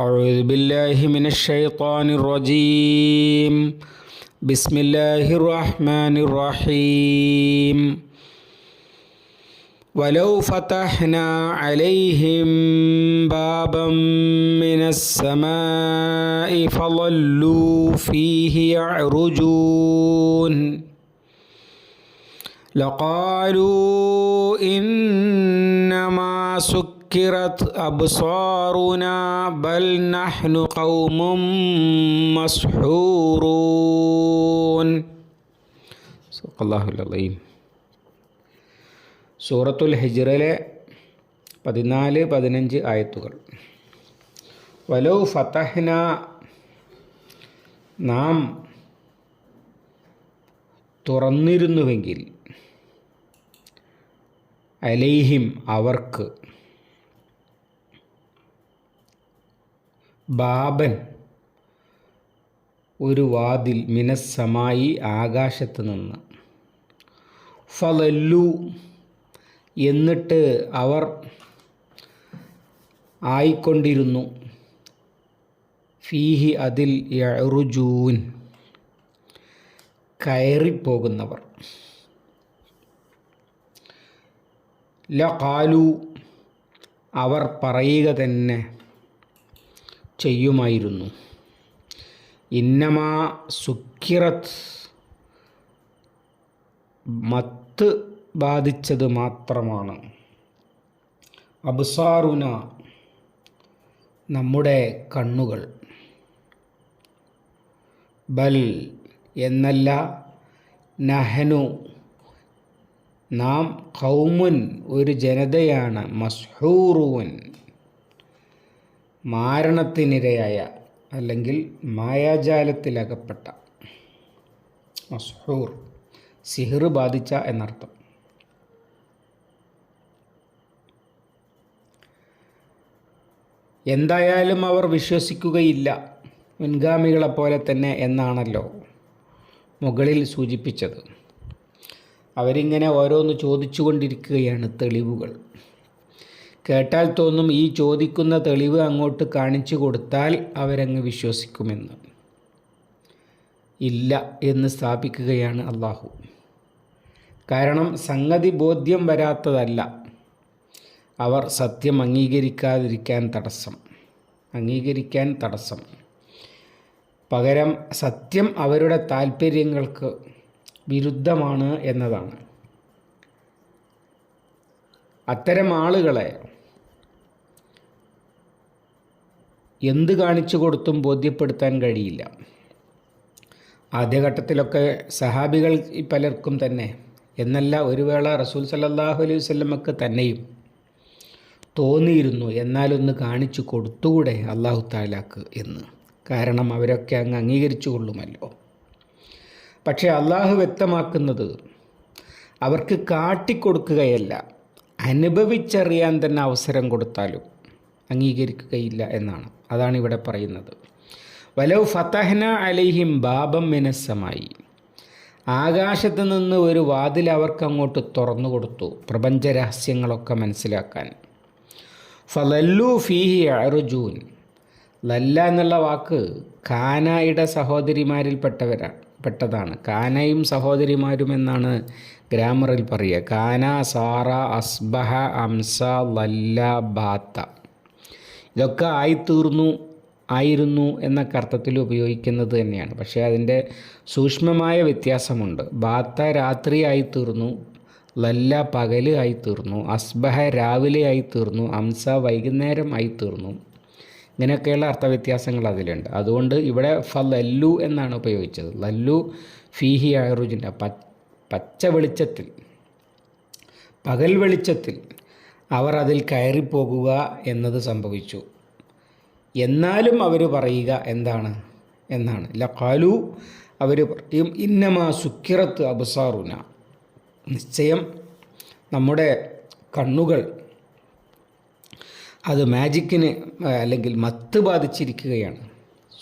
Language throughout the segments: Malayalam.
أعوذ بالله من الشيطان الرجيم. بسم الله الرحمن الرحيم. ولو فتحنا عليهم بابا من السماء فظلوا فيه يعرجون. لقالوا إنما سكرت أبصارنا بل نحن قوم مسحورون صدق الله العظيم സൂറത്തുൽ ഹിജ്റിലെ പതിനാല് പതിനഞ്ച് ആയത്തുകൾ വലൗ ഫതഹ്ന നാം തുറന്നിരുന്നുവെങ്കിൽ അലൈഹിം അവർക്ക് ബാബൻ. ഒരു വാതിൽ മിനസ്സമായി ആകാശത്ത് നിന്ന്. ഫലല്ലു. എന്നിട്ട് അവർ ആയിക്കൊണ്ടിരുന്നു. ഫീഹി അതിൽ യറുജൂൻ കയറിപ്പോകുന്നവർ. ലഖാലു. അവർ പറയുക തന്നെ. ചെയ്യുമായിരുന്നു. ഇന്നമാ സുക്കിറത്ത് മത്ത് ബാധിച്ചത് മാത്രമാണ്. അബ്സാറുന നമ്മുടെ കണ്ണുകൾ. ബൽ എന്നല്ല നഹനു നാം കൗമുൻ ഒരു ജനതയാണ് മസ്ഹൂറുവൻ മാരണത്തിനിരയായ അല്ലെങ്കിൽ മായാജാലത്തിലകപ്പെട്ട മസ്ഹൂർ സിഹിർ ബാധിച്ച എന്നർത്ഥം. എന്തായാലും അവർ വിശ്വസിക്കുകയില്ല. മുൻഗാമികളെപ്പോലെ തന്നെ എന്നാണല്ലോ മുകളിൽ സൂചിപ്പിച്ചത്. അവരിങ്ങനെ ഓരോന്ന് ചോദിച്ചുകൊണ്ടിരിക്കുകയാണ് തെളിവുകൾ. കേട്ടാൽ തോന്നും ഈ ചോദിക്കുന്ന തെളിവ് അങ്ങോട്ട് കാണിച്ചു കൊടുത്താൽ അവരങ്ങ് വിശ്വസിക്കുമെന്ന്. ഇല്ല എന്ന് സ്ഥാപിക്കുകയാണ് അള്ളാഹു കാരണം സംഗതി ബോധ്യം വരാത്തതല്ല. അവർ സത്യം അംഗീകരിക്കാതിരിക്കാൻ തടസ്സം. അംഗീകരിക്കാൻ തടസ്സം. പകരം സത്യം അവരുടെ താല്പര്യങ്ങൾക്ക് വിരുദ്ധമാണ് എന്നതാണ്. അത്തരം ആളുകളെ എന്ത് കാണിച്ചു കൊടുത്തും ബോധ്യപ്പെടുത്താൻ കഴിയില്ല. ആദ്യഘട്ടത്തിലൊക്കെ സഹാബികൾ പലർക്കും തന്നെ എന്നല്ല ഒരു വേള റസൂൽ സല്ലാഹു അലൈഹി വല്ലമക്ക് തന്നെയും തോന്നിയിരുന്നു എന്നാലൊന്ന് കാണിച്ചു കൊടുത്തുകൂടെ അള്ളാഹു താലാക്ക് എന്ന്. കാരണം അവരൊക്കെ അങ്ങ് അംഗീകരിച്ചു കൊള്ളുമല്ലോ പക്ഷേ അള്ളാഹു വ്യക്തമാക്കുന്നത് അവർക്ക് കാട്ടിക്കൊടുക്കുകയല്ല അനുഭവിച്ചറിയാൻ തന്നെ അവസരം കൊടുത്താലും അംഗീകരിക്കുകയില്ല എന്നാണ്. അതാണ് ഇവിടെ പറയുന്നത്. വലവ് ഫത്തഹ്ന അലൈഹിം ബാബം മിനസ്സമായി. ആകാശത്ത് നിന്ന് ഒരു വാതിൽ അവർക്ക് അങ്ങോട്ട് തുറന്നു കൊടുത്തു പ്രപഞ്ച രഹസ്യങ്ങളൊക്കെ മനസ്സിലാക്കാൻ. ഫലല്ലു ഫീഹി അറുജൂൻ ലല്ല എന്നുള്ള വാക്ക് കാനായുടെ സഹോദരിമാരിൽ പെട്ടവരാണ് പെട്ടതാണ്. കാനയും സഹോദരിമാരും എന്നാണ് ഗ്രാമറിൽ പറയുക. കാന സാറ അസ്ബഹ അംസ ലല്ല ബാത്ത. ഇതൊക്കെ ആയിത്തീർന്നു ആയിരുന്നു എന്നൊക്കെ അർത്ഥത്തിൽ ഉപയോഗിക്കുന്നത് തന്നെയാണ്. പക്ഷേ അതിന്റെ സൂക്ഷ്മമായ വ്യത്യാസമുണ്ട്. ബാത്ത രാത്രി ആയിത്തീർന്നു ലല്ല പകൽ ആയിത്തീർന്നു അസ്ബഹ രാവിലെ ആയിത്തീർന്നു അംസ വൈകുന്നേരം ആയിത്തീർന്നു. ഇങ്ങനെയൊക്കെയുള്ള അർത്ഥവ്യത്യാസങ്ങൾ അതിലുണ്ട്. അതുകൊണ്ട് ഇവിടെ ഫ ലല്ലു എന്നാണ് ഉപയോഗിച്ചത്. ലല്ലു ഫീഹി അയറുജിന്റെ പച്ച വെളിച്ചത്തിൽ പകൽ വെളിച്ചത്തിൽ അവർ അതിൽ കയറിപ്പോകുക എന്നത് സംഭവിച്ചു. എന്നാലും അവർ പറയുക എന്താണ്? എന്നാണ്. ലഖാലു അവർ പറയും ഇന്നമാ സുക്കിറത്ത് അബ്സാറുന. നിശ്ചയം നമ്മുടെ കണ്ണുകൾ അത് മാജിക്കിന് അല്ലെങ്കിൽ മത്ത് ബാധിച്ചിരിക്കുകയാണ്.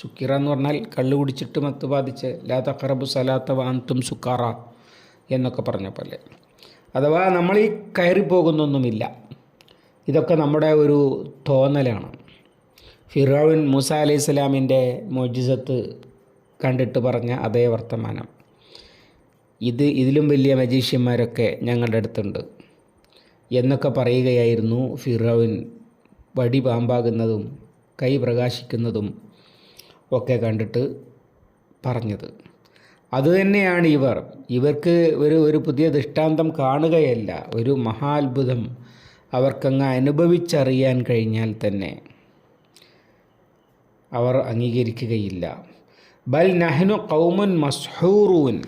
സുക്കിറ എന്ന് പറഞ്ഞാൽ കള്ളു കുടിച്ചിട്ട് മത്ത് ബാധിച്ച് ലാ തഖറബു സലാത്ത വാന്തും സുക്കാറ എന്നൊക്കെ പറഞ്ഞ പോലെ. അഥവാ നമ്മൾ ഈ കയറിപ്പോകുന്നൊന്നുമില്ല. ഇതൊക്കെ നമ്മുടെ ഒരു തോന്നലാണ്. ഫിറോവിൻ മൂസ അലി സ്വലാമിന്റെ മോജിസത്ത് കണ്ടിട്ട് പറഞ്ഞ അതേ വർത്തമാനം. ഇത് ഇതിലും വലിയ മജീഷ്യന്മാരൊക്കെ ഞങ്ങളുടെ അടുത്തുണ്ട്. എന്നൊക്കെ പറയുകയായിരുന്നു ഫിറോവിൻ വടി പാമ്പാകുന്നതും കൈ പ്രകാശിക്കുന്നതും ഒക്കെ കണ്ടിട്ട് പറഞ്ഞത്. അതുതന്നെയാണ് ഇവർ. ഇവർക്ക് ഒരു ഒരു പുതിയ ദൃഷ്ടാന്തം കാണുകയല്ല. ഒരു മഹാത്ഭുതം അവർക്കങ്ങ് അനുഭവിച്ചറിയാൻ കഴിഞ്ഞാൽ തന്നെ അവർ അംഗീകരിക്കുകയില്ല. ബൽ നഹ്നു കൗമുൻ മസ്ഹൂറൂൻ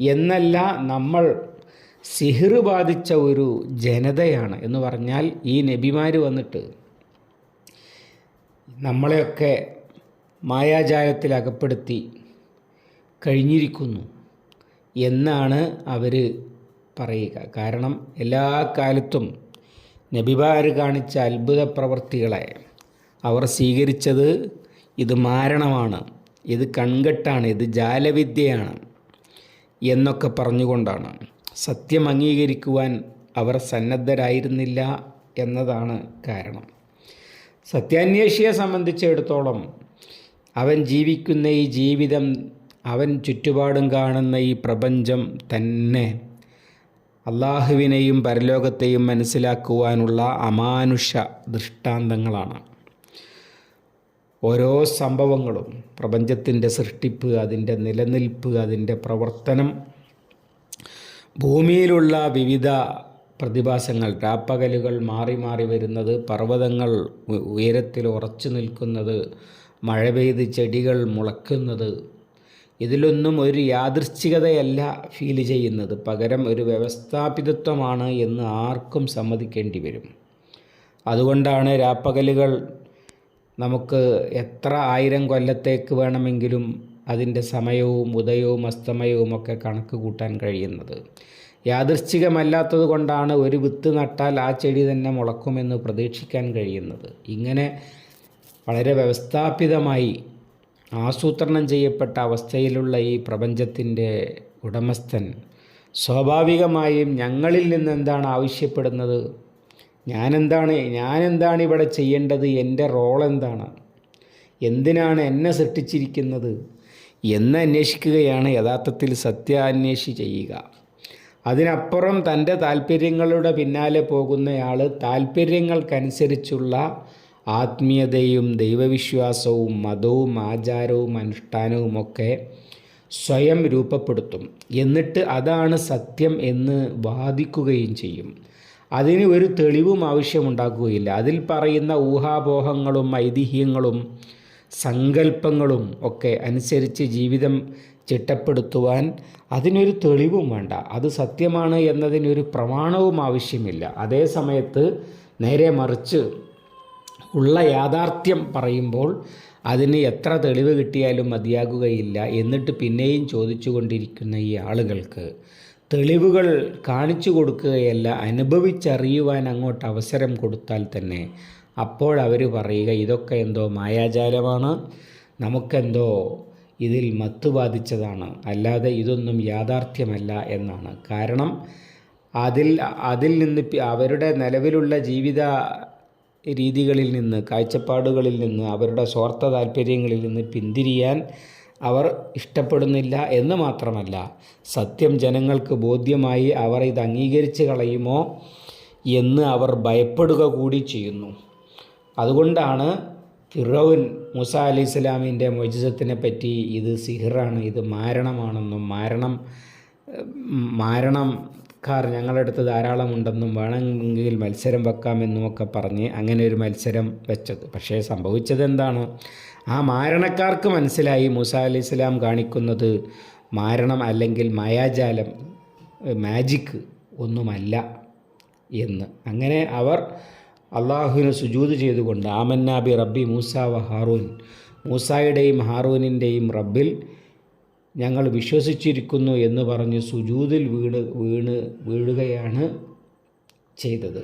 എന്നല്ല നമ്മൾ സിഹിർ ബാധിച്ച ഒരു ജനതയാണ് എന്ന് പറഞ്ഞാൽ ഈ നബിമാർ വന്നിട്ട് നമ്മളെയൊക്കെ മായാജാലത്തിൽ അകപ്പെടുത്തി കഴിഞ്ഞിരിക്കുന്നു എന്നാണ് അവർ പറയുക. കാരണം എല്ലാ കാലത്തും നബിമാർ കാണിച്ച അത്ഭുത പ്രവർത്തികളെ അവർ സ്വീകരിച്ചത് ഇത് മാരണമാണ് ഇത് കൺകെട്ടാണ് ഇത് ജാലവിദ്യയാണ് എന്നൊക്കെ പറഞ്ഞുകൊണ്ടാണ്. സത്യം അംഗീകരിക്കുവാൻ അവർ സന്നദ്ധരായിരുന്നില്ല എന്നതാണ് കാരണം. സത്യാന്വേഷിയെ സംബന്ധിച്ചിടത്തോളം അവൻ ജീവിക്കുന്ന ഈ ജീവിതം അവൻ ചുറ്റുപാടും കാണുന്ന ഈ പ്രപഞ്ചം തന്നെ അള്ളാഹുവിനെയും പരലോകത്തെയും മനസ്സിലാക്കുവാനുള്ള അമാനുഷ ദൃഷ്ടാന്തങ്ങളാണ്. ഓരോ സംഭവങ്ങളും പ്രപഞ്ചത്തിന്റെ സൃഷ്ടിപ്പ് അതിന്റെ നിലനിൽപ്പ് അതിന്റെ പ്രവർത്തനം ഭൂമിയിലുള്ള വിവിധ പ്രതിഭാസങ്ങൾ രാപ്പകലുകൾ മാറി മാറി വരുന്നത് പർവതങ്ങൾ ഉയരത്തിൽ ഉറച്ചു നിൽക്കുന്നത് മഴ പെയ്ത് ചെടികൾ മുളയ്ക്കുന്നത് ഇതിലൊന്നും ഒരു യാദൃശ്ചികതയല്ല ഫീൽ ചെയ്യുന്നത്. പകരം ഒരു വ്യവസ്ഥാപിതത്വമാണ് എന്ന് ആർക്കും സമ്മതിക്കേണ്ടി വരും. അതുകൊണ്ടാണ് രാപ്പകലുകൾ നമുക്ക് എത്ര ആയിരം കൊല്ലത്തേക്ക് വേണമെങ്കിലും അതിന്റെ സമയവും ഉദയവും അസ്തമയവും ഒക്കെ കണക്ക് കൂട്ടാൻ കഴിയുന്നത്. യാദൃശ്ചികമല്ലാത്തത് കൊണ്ടാണ് ഒരു വിത്ത് നട്ടാൽ ആ ചെടി തന്നെ മുളക്കുമെന്ന് പ്രതീക്ഷിക്കാൻ കഴിയുന്നത്. ഇങ്ങനെ വളരെ വ്യവസ്ഥാപിതമായി ആസൂത്രണം ചെയ്യപ്പെട്ട അവസ്ഥയിലുള്ള ഈ പ്രപഞ്ചത്തിന്റെ ഉടമസ്ഥൻ സ്വാഭാവികമായും ഞങ്ങളിൽ നിന്ന് എന്താണ് ആവശ്യപ്പെടുന്നത്? ഞാനെന്താണ് ഞാനെന്താണ് ഇവിടെ ചെയ്യേണ്ടത്? എന്റെ റോൾ എന്താണ്? എന്തിനാണ് എന്നെ സൃഷ്ടിച്ചിരിക്കുന്നത്? എന്ന് അന്വേഷിക്കുകയാണ് യഥാർത്ഥത്തിൽ സത്യാന്വേഷി ചെയ്യുക. അതിനപ്പുറം തന്റെ താല്പര്യങ്ങളുടെ പിന്നാലെ പോകുന്നയാൾ താല്പര്യങ്ങൾക്കനുസരിച്ചുള്ള ആത്മീയതയും ദൈവവിശ്വാസവും മതവും ആചാരവും അനുഷ്ഠാനവുമൊക്കെ സ്വയം രൂപപ്പെടുത്തും. എന്നിട്ട് അതാണ് സത്യം എന്ന് വാദിക്കുകയും ചെയ്യും. അതിന് ഒരു തെളിവും ആവശ്യമുണ്ടാക്കുകയില്ല. അതിൽ പറയുന്ന ഊഹാപോഹങ്ങളും ഐതിഹ്യങ്ങളും സങ്കല്പങ്ങളും ഒക്കെ അനുസരിച്ച് ജീവിതം ചിട്ടപ്പെടുത്തുവാൻ അതിനൊരു തെളിവും വേണ്ട. അത് സത്യമാണ് എന്നതിനൊരു പ്രമാണവും ആവശ്യമില്ല. അതേ സമയത്ത് നേരെ മറിച്ച് ഉള്ള യാഥാർത്ഥ്യം പറയുമ്പോൾ അതിന് എത്ര തെളിവ് കിട്ടിയാലും മതിയാകുകയില്ല എന്നിട്ട് പിന്നെയും ചോദിച്ചു കൊണ്ടിരിക്കുന്ന ഈ ആളുകൾക്ക് തെളിവുകൾ കാണിച്ചു കൊടുക്കുകയല്ല അനുഭവിച്ചറിയുവാൻ അങ്ങോട്ട് അവസരം കൊടുത്താൽ തന്നെ അപ്പോഴവർ പറയുക ഇതൊക്കെ എന്തോ മായാജാലമാണ് നമുക്കെന്തോ ഇതിൽ മത്ത് ബാധിച്ചതാണ് അല്ലാതെ ഇതൊന്നും യാഥാർത്ഥ്യമല്ല എന്നാണ്. കാരണം അതിൽ അതിൽ നിന്ന് അവരുടെ നിലവിലുള്ള ജീവിത രീതികളിൽ നിന്ന് കാഴ്ചപ്പാടുകളിൽ നിന്ന് അവരുടെ സ്വാർത്ഥ താല്പര്യങ്ങളിൽ നിന്ന് പിന്തിരിയാൻ അവർ ഇഷ്ടപ്പെടുന്നില്ല എന്ന് മാത്രമല്ല സത്യം ജനങ്ങൾക്ക് ബോധ്യമായി അവർ ഇത് അംഗീകരിച്ച് കളയുമോ എന്ന് അവർ ഭയപ്പെടുക കൂടി ചെയ്യുന്നു. അതുകൊണ്ടാണ് ഫിറോൻ മുസ അലി ഇസ്ലാമിന്റെ മൊജിസത്തിനെ പറ്റി ഇത് സിഹിറാണ് ഇത് മാരണമാണെന്നും മാരണം മാരണം മാരണക്കാർ ഞങ്ങളുടെ അടുത്ത് ധാരാളമുണ്ടെന്നും വേണമെങ്കിൽ മത്സരം വെക്കാമെന്നും ഒക്കെ പറഞ്ഞ് അങ്ങനെ ഒരു മത്സരം വെച്ചത്. പക്ഷേ സംഭവിച്ചത് എന്താണ് ആ മാരണക്കാർക്ക് മനസ്സിലായി മൂസ അലി ഇസ്ലാം കാണിക്കുന്നത് മാരണം അല്ലെങ്കിൽ മായാജാലം മാജിക്ക് ഒന്നുമല്ല എന്ന്. അങ്ങനെ അവർ അള്ളാഹുവിന് സുജൂത് ചെയ്തുകൊണ്ട് ആമന്നാബി റബ്ബി മൂസ വ ഹാറൂൻ. മൂസായുടെയും ഹാറൂനിന്റെയും റബ്ബിൽ ഞങ്ങൾ വിശ്വസിച്ചിരിക്കുന്നു എന്ന് പറഞ്ഞ് സുജൂതിൽ വീണ് വീണ് വീഴുകയാണ് ചെയ്തത്.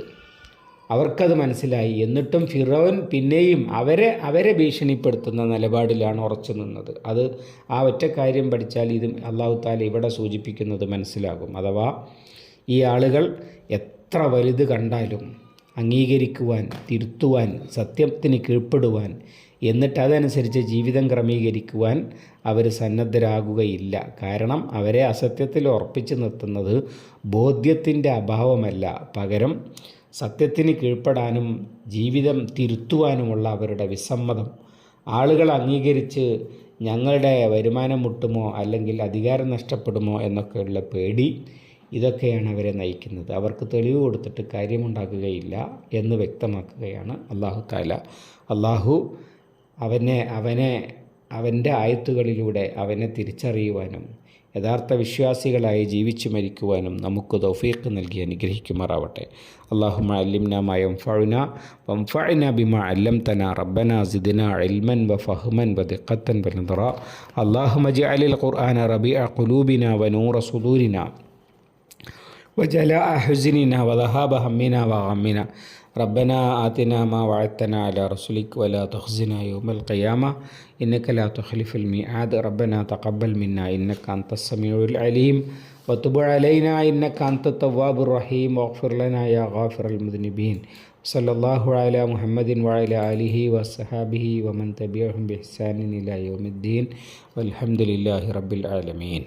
അവർക്കത് മനസ്സിലായി. എന്നിട്ടും ഫിറോൻ പിന്നെയും അവരെ അവരെ ഭീഷണിപ്പെടുത്തുന്ന നിലപാടിലാണ് ഉറച്ചു നിന്നത്. അത് ആ ഒറ്റ കാര്യം പഠിച്ചാൽ ഇത് അള്ളാഹു താല ഇവിടെ സൂചിപ്പിക്കുന്നത് മനസ്സിലാകും. അഥവാ ഈ ആളുകൾ എത്ര വലുത് കണ്ടാലും അംഗീകരിക്കുവാൻ തിരുത്തുവാൻ സത്യത്തിന് കീഴ്പ്പെടുവാൻ എന്നിട്ട് അതനുസരിച്ച് ജീവിതം ക്രമീകരിക്കുവാൻ അവർ സന്നദ്ധരാകുകയില്ല. കാരണം അവരെ അസത്യത്തിൽ ഉറപ്പിച്ചു നിർത്തുന്നത് ബോധ്യത്തിന്റെ അഭാവമല്ല. പകരം സത്യത്തിന് കീഴ്പ്പെടാനും ജീവിതം തിരുത്തുവാനുമുള്ള അവരുടെ വിസമ്മതം. ആളുകൾ അംഗീകരിച്ച് ഞങ്ങളുടെ വരുമാനം മുട്ടുമോ അല്ലെങ്കിൽ അധികാരം നഷ്ടപ്പെടുമോ എന്നൊക്കെയുള്ള പേടി ഇതൊക്കെയാണ് അവരെ നയിക്കുന്നത്. അവർക്ക് തെളിവ് കൊടുത്തിട്ട് കാര്യമുണ്ടാക്കുകയില്ല എന്ന് വ്യക്തമാക്കുകയാണ് അള്ളാഹു താല അള്ളാഹു അവനെ അവനെ അവൻ്റെ ആയത്തുകളിലൂടെ അവനെ തിരിച്ചറിയുവാനും യഥാർത്ഥ വിശ്വാസികളായി ജീവിച്ചു മരിക്കുവാനും നമുക്ക് തൗഫീഖ് നൽകി അനുഗ്രഹിക്കുമാറാവട്ടെ അള്ളാഹുമ അല്ലിംന മയം ഫഴുന വംഫഅന ബിമ അല്ലംതന റബ്ബന സിദ്ന ഇൽമൻ വ ഫഹ്മൻ വ ദിഖത്തൻ വ നദറ അള്ളാഹുമ ജഅലിൽ ഖുർആന റബിഅ ഖുലൂബിന വ നൂറ സുദൂരിന وجلاء حزننا وذهاب همنا وغمنا ربنا آتنا ما وعدتنا على رسلك ولا تخزنا يوم القيامة. إنك لا تخلف الميعاد. ربنا تقبل منا. إنك أنت السميع العليم. وتب علينا. إنك أنت التواب الرحيم. واغفر لنا يا غافر المذنبين. صلى الله على محمد وعلى آله وصحابه ومن تبعهم بإحسان إلى يوم الدين. والحمد لله رب العالمين.